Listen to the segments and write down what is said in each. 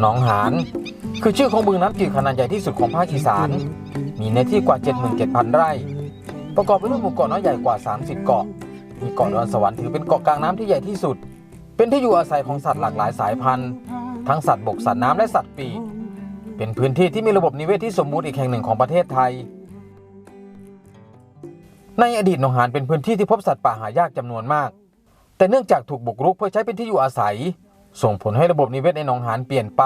หนองหาน คือชื่อของบึงน้ำจืดขนาดใหญ่ที่สุดของภาคอีสาน มีเนื้อที่กว่า 77,000 ไร่ ประกอบไปด้วยหมู่เกาะน้อยใหญ่กว่า 30 เกาะ มีเกาะดอนสวรรค์ถือเป็นเกาะกลางน้ำที่ใหญ่ที่สุด เป็นที่อยู่อาศัยของสัตว์หลากหลายสายพันธุ์ ทั้งสัตว์บกสัตว์น้ำและสัตว์ปีก เป็นพื้นที่ที่มีระบบนิเวศที่สมบูรณ์อีกแห่งหนึ่งของประเทศไทย ในอดีตหนองหานเป็นพื้นที่ที่พบสัตว์ป่าหายากจำนวนมาก แต่เนื่องจากถูกบุกรุกเพื่อใช้เป็นที่อยู่อาศัย ส่งผลให้ระบบนิเวศในหนองหานเปลี่ยนไป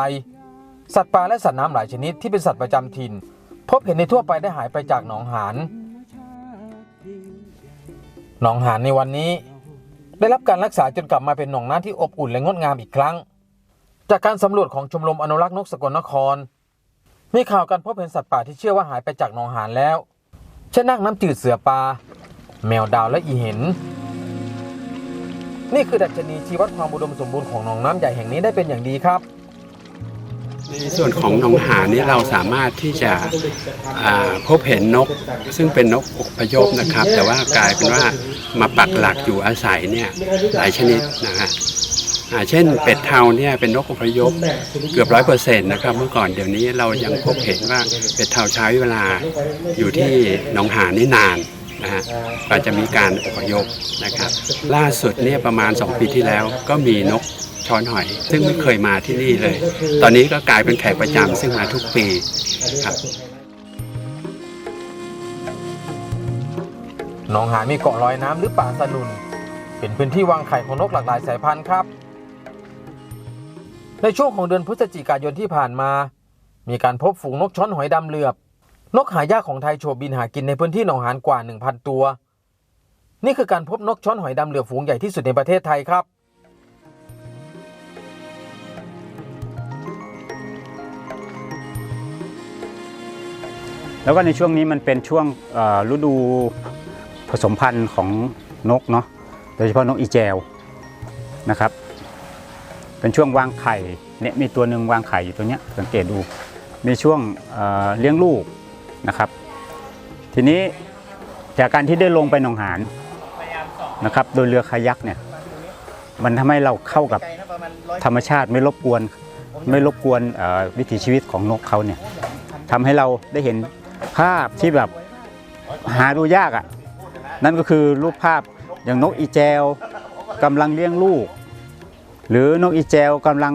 สัตว์ป่าและสัตว์น้ำหลายชนิดที่เป็นสัตว์ประจำถิ่น พบเห็นในทั่วไปได้หายไปจากหนองหานหนองหานในวันนี้ ได้รับการรักษาจนกลับมาเป็นหนองน้ำที่อบอุ่นและงดงามอีกครั้ง จากการสำรวจของชมรมอนุรักษ์นกสกลนคร มีข่าวการพบเห็นสัตว์ป่าที่เชื่อว่าหายไปจากหนองหานแล้วเช่นนาคน้ำจืดเสือปลาแมวดาวและอีเห็น นี่คือดัชนีชีวัดความอุดมสมบูรณ์ของหนองน้ำใหญ่แห่งนี้ได้เป็นอย่างดีครับ ในส่วนของหนองหานี้เราสามารถที่จะอ่าพบเห็นนก ซึ่งเป็นนกอพยพนะครับ แต่ว่ากลายเป็นว่ามาปักหลักอยู่อาศัยเนี่ยหลายชนิดนะฮะอ่าเช่นเป็ดเทาเนี่ยเป็นนกอพยพเกือบร้อยเปอร์เซ็นต์นะครับ เมื่อก่อนเดี๋ยวนี้เรายังพบเห็นว่าเป็ดเทาใช้เวลาอยู่ที่หนองหานี่นาน นะฮะกว่าจะมีการอพยพนะครับ ล่าสุดเนี่ยประมาณ 2 ปีที่แล้วก็มีนกช้อนหอย ซึ่งไม่เคยมาที่นี่เลย ตอนนี้ก็กลายเป็นแขกประจำซึ่งมาทุกปีครับหนองหานมีเกาะลอยน้ำหรือป่าสนุน เป็นพื้นที่วางไข่ของนกหลากหลายสายพันธุ์ครับ ในช่วงของเดือนพฤศจิกายนที่ผ่านมา มีการพบฝูงนกช้อนหอยดำเหลือบ นกหายากของไทยโฉบบินหากินในพื้นที่หนองหานกว่า 1,000 ตัว นี่คือการพบนกช้อนหอยดำเหลือฝูงใหญ่ที่สุดในประเทศไทยครับ แล้วก็ในช่วงนี้มันเป็นช่วงฤดูผสมพันธุ์ของนกเนาะโดยเฉพาะนกอีแจวนะครับ เป็นช่วงวางไข่เนี่ยมีตัวหนึ่งวางไข่อยู่ตัวเนี้ยสังเกตดู มีช่วงเเลี้ยงลูก นะครับ ทีนี้จากการที่ได้ลงไปหนองหานนะครับโดยเรือคายักเนี่ยมันทำให้เราเข้ากับธรรมชาติไม่รบกวนไม่รบกวนวิถีชีวิตของนกเขาเนี่ยทำให้เราได้เห็นภาพที่แบบหาดูยากอะ่ะนั่นก็คือรูปภาพอย่างนกอีแจวกำลังเลี้ยงลูก หรือนกอีแจวกำลัง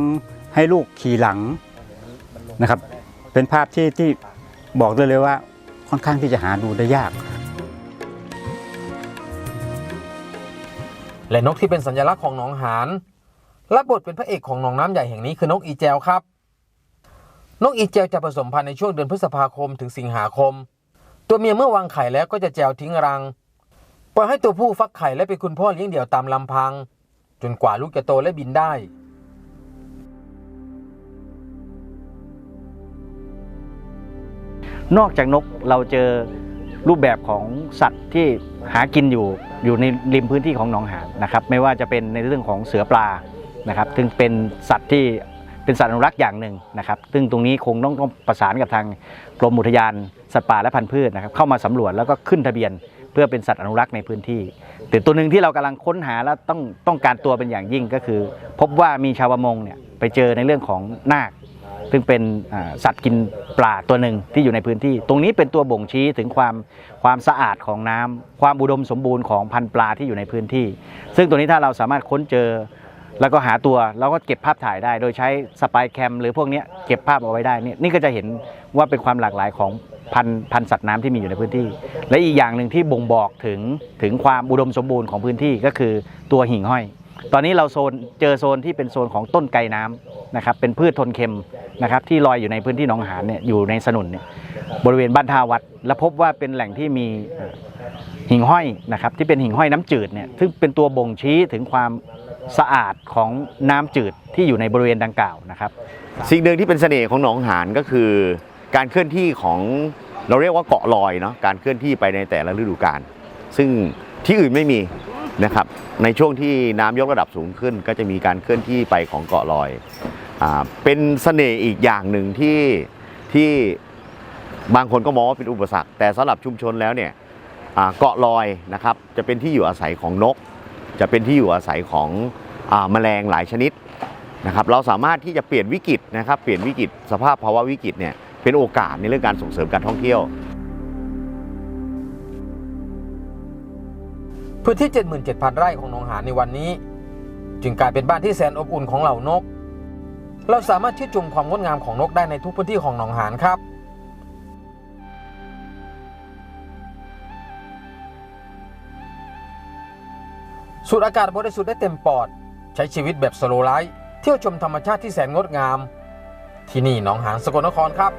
ให้ลูกขี่หลังนะครับ เป็นภาพที่ที่ บอกได้เลยว่าค่อนข้างที่จะหาดูได้ยาก และนกที่เป็นสัญลักษณ์ของหนองหานรับบทเป็นพระเอกของหนองน้ำใหญ่แห่งนี้คือนกอีแจวครับ นกอีแจวจะผสมพันธุ์ในช่วงเดือนพฤษภาคมถึงสิงหาคม ตัวเมียเมื่อวางไข่แล้วก็จะแจวทิ้งรังปล่อยให้ตัวผู้ฟักไข่และเป็นคุณพ่อเลี้ยงเดี่ยวตามลำพัง จนกว่าลูกจะโตและบินได้ นอกจากนกเราเจอรูปแบบของสัตว์ที่หากินอยู่อยู่ในริมพื้นที่ของหนองหานนะครับ ไม่ว่าจะเป็นในเรื่องของเสือปลานะครับซึ่งเป็นสัตว์ที่เป็นสัตว์อนุรักษ์อย่างหนึ่งนะครับ ซึ่งตรงนี้คงต้องต้องประสานกับทางกรมอุทยานสัตว์ป่าและพันธุ์พืชนะครับเข้ามาสำรวจแล้วก็ขึ้นทะเบียน เพื่อเป็นสัตว์อนุรักษ์ในพื้นที่แต่ตัวหนึ่งที่เรากำลังค้นหาและต้องต้องการตัวเป็นอย่างยิ่งก็คือ พบว่ามีชาวประมงเนี่ยไปเจอในเรื่องของนาค ซึ่งเป็นสัตว์กินปลาตัวหนึ่งที่อยู่ในพื้นที่ ตรงนี้เป็นตัวบ่งชี้ถึงความความสะอาดของน้ำความอุดมสมบูรณ์ของพันธุ์ปลาที่อยู่ในพื้นที่ ซึ่งตัวนี้ถ้าเราสามารถค้นเจอ แล้วก็หาตัวแล้วก็เก็บภาพถ่ายได้ โดยใช้สปายแคมหรือพวกนี้เก็บภาพเอาไว้ได้นี่นี่ก็จะเห็นว่าเป็นความหลากหลายของพันธ์พันธ์สัตว์น้ำที่มีอยู่ในพื้นที่ และอีกอย่างหนึ่งที่บ่งบอกถึงถึงความอุดมสมบูรณ์ของพื้นที่ก็คือตัวหิ่งห้อย ตอนนี้เราโซนเจอโซนที่เป็นโซนของต้นไกรน้ำ นะครับเป็นพืชทนเค็มนะครับที่ลอยอยู่ในพื้นที่หนองหานเนี่ยอยู่ในสนุนเนี่ยบริเวณบ้านท่าวัด และพบว่าเป็นแหล่งที่มีหิ่งห้อยนะครับที่เป็นหิ่งห้อยน้ำจืดเนี่ยซึ่งเป็นตัวบ่งชี้ถึงความสะอาดของน้ำจืดที่อยู่ในบริเวณดังกล่าวนะครับสิ่งหนึ่งที่เป็นเสน่ห์ของหนองหานก็คือ การเคลื่อนที่ของเราเรียกว่าเกาะลอยเนาะการเคลื่อนที่ไปในแต่ละฤดูกาลซึ่งที่อื่นไม่มี นะครับในช่วงที่น้ำยกระดับสูงขึ้น ก็จะมีการเคลื่อนที่ไปของเกาะลอยอเป็นเสน่ห์อีกอย่างหนึ่งที่ที่บางคนก็มองว่าเป็นอุปสรรค แต่สำหรับชุมชนแล้วเนี่ยเกาะลอยนะครับจะเป็นที่อยู่อาศัยของนก จะเป็นที่อยู่อาศัยของอแมลงหลายชนิดนะครับเราสามารถที่จะเปลี่ยนวิกฤตนะครับเปลี่ยนวิกฤตสภาพภาวะวิกฤตเนี่ยเป็นโอกาสในเรื่องการส่งเสริมการท่องเที่ยว พื้นที่ 77,000 ไร่ของหนองหานในวันนี้ จึงกลายเป็นบ้านที่แสนอบอุ่นของเหล่านก เราสามารถชื่นชมความงดงามของนกได้ในทุกพื้นที่ของหนองหานครับสูดอากาศบริสุทธิ์ได้เต็มปอด ใช้ชีวิตแบบสโลไลฟ์เที่ยวชมธรรมชาติที่แสนงดงาม ที่นี่หนองหานสกลนครครับ